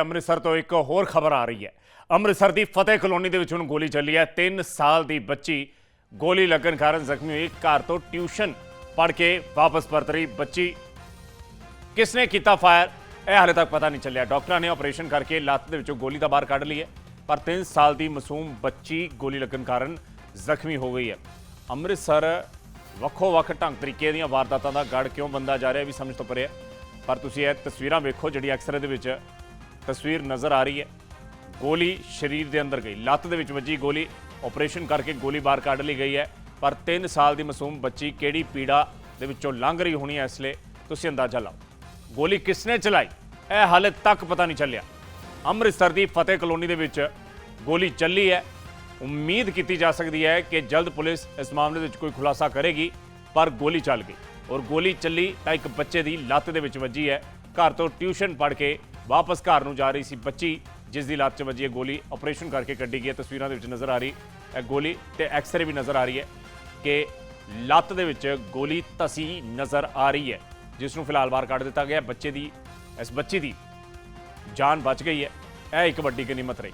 ਅੰਮ੍ਰਿਤਸਰ ਤੋਂ ਇੱਕ ਹੋਰ ਖਬਰ ਆ ਰਹੀ ਹੈ। ਅੰਮ੍ਰਿਤਸਰ ਦੀ ਫਤਿਹ ਕਲੋਨੀ ਦੇ ਵਿੱਚ ਹੁਣ ਗੋਲੀ ਚੱਲੀ ਹੈ। 3 ਸਾਲ ਦੀ ਬੱਚੀ ਗੋਲੀ ਲੱਗਣ ਕਾਰਨ ਜ਼ਖਮੀ ਹੋਈ। ਘਰ ਤੋਂ ਟਿਊਸ਼ਨ ਪੜ੍ਹ ਕੇ ਵਾਪਸ ਪਰਤ ਰਹੀ ਬੱਚੀ। ਕਿਸਨੇ ਕੀਤਾ ਫਾਇਰ? ਇਹ ਹਾਲੇ ਤੱਕ ਪਤਾ ਨਹੀਂ ਚੱਲਿਆ। ਡਾਕਟਰਾਂ ਨੇ ਆਪਰੇਸ਼ਨ ਕਰਕੇ ਲੱਤ ਦੇ ਵਿੱਚੋਂ ਗੋਲੀ ਦਾ ਬਾਹਰ ਕੱਢ ਲਈ ਹੈ। ਪਰ 3 ਸਾਲ ਦੀ ਮਾਸੂਮ ਬੱਚੀ ਗੋਲੀ ਲੱਗਣ ਕਾਰਨ ਜ਼ਖਮੀ ਹੋ ਗਈ ਹੈ। ਅੰਮ੍ਰਿਤਸਰ ਵੱਖੋ ਵੱਖ ਢੰਗ ਤਰੀਕੇ ਦੀਆਂ ਵਾਰਦਾਤਾਂ ਦਾ ਗੜ ਕਿਉਂ ਬੰਦਾ ਜਾ ਰਿਹਾ ਵੀ ਸਮਝ ਤੋਂ ਪਰੇ ਪਰ ਤੁਸੀਂ ਇਹ ਤਸਵੀਰਾਂ ਵੇਖੋ ਜਿਹੜੀ ਐਕਸਰੇ ਦੇ ਵਿੱਚ ਤਸਵੀਰ ਨਜ਼ਰ ਆ ਰਹੀ ਹੈ। ਗੋਲੀ ਸਰੀਰ ਦੇ ਅੰਦਰ ਗਈ। ਲੱਤ ਦੇ ਵਿੱਚ ਵੱਜੀ ਗੋਲੀ। ਆਪਰੇਸ਼ਨ ਕਰਕੇ ਗੋਲੀ ਬਾਹਰ ਕੱਢ ਲਈ ਗਈ ਹੈ। ਪਰ 3 ਸਾਲ ਦੀ ਮਾਸੂਮ ਬੱਚੀ ਕਿਹੜੀ ਪੀੜਾ ਦੇ ਵਿੱਚੋਂ ਲੰਘ ਰਹੀ ਹੋਣੀ ਹੈ ਇਸ ਲਈ ਤੁਸੀਂ ਅੰਦਾਜ਼ਾ ਲਾਓ। ਗੋਲੀ ਕਿਸਨੇ ਚਲਾਈ? ਇਹ ਹਾਲੇ ਤੱਕ ਪਤਾ ਨਹੀਂ ਚੱਲਿਆ। ਅੰਮ੍ਰਿਤਸਰ ਦੀ ਫਤਿਹ ਕਲੋਨੀ ਦੇ ਵਿੱਚ ਗੋਲੀ ਚੱਲੀ ਹੈ। ਉਮੀਦ ਕੀਤੀ ਜਾ ਸਕਦੀ ਹੈ ਕਿ ਜਲਦ ਪੁਲਿਸ ਇਸ ਮਾਮਲੇ ਵਿੱਚ ਕੋਈ ਖੁਲਾਸਾ ਕਰੇਗੀ, ਪਰ ਗੋਲੀ ਚੱਲ ਗਈ। ਔਰ ਗੋਲੀ ਚੱਲੀ ਤਾਂ ਇੱਕ ਬੱਚੇ ਦੀ ਲੱਤ ਦੇ ਵਿੱਚ ਵੱਜੀ ਹੈ। ਘਰ ਤੋਂ ਟਿਊਸ਼ਨ ਪੜ੍ਹ ਕੇ ਵਾਪਸ ਘਰ ਨੂੰ ਜਾ ਰਹੀ ਸੀ ਬੱਚੀ ਜਿਸ ਦੀ ਲੱਤ 'ਚ ਵੱਜੀ ਹੈ ਗੋਲੀ। ਆਪਰੇਸ਼ਨ ਕਰਕੇ ਕੱਢੀ ਗਈ ਹੈ। ਤਸਵੀਰਾਂ ਦੇ ਵਿੱਚ ਨਜ਼ਰ ਆ ਰਹੀ ਹੈ ਗੋਲੀ ਤੇ ਐਕਸ-ਰੇ ਵੀ ਨਜ਼ਰ ਆ ਰਹੀ ਹੈ ਕਿ ਲੱਤ ਦੇ ਵਿੱਚ ਗੋਲੀ ਤਸੀ ਨਜ਼ਰ ਆ ਰਹੀ ਹੈ, ਜਿਸ ਨੂੰ ਫਿਲਹਾਲ ਬਾਹਰ ਕੱਢ ਦਿੱਤਾ ਗਿਆ ਬੱਚੇ ਦੀ, ਇਸ ਬੱਚੀ ਦੀ ਜਾਨ ਬਚ ਗਈ ਹੈ। ਇਹ ਇੱਕ ਵੱਡੀ ਗਨੀਮਤ ਰਹੀ।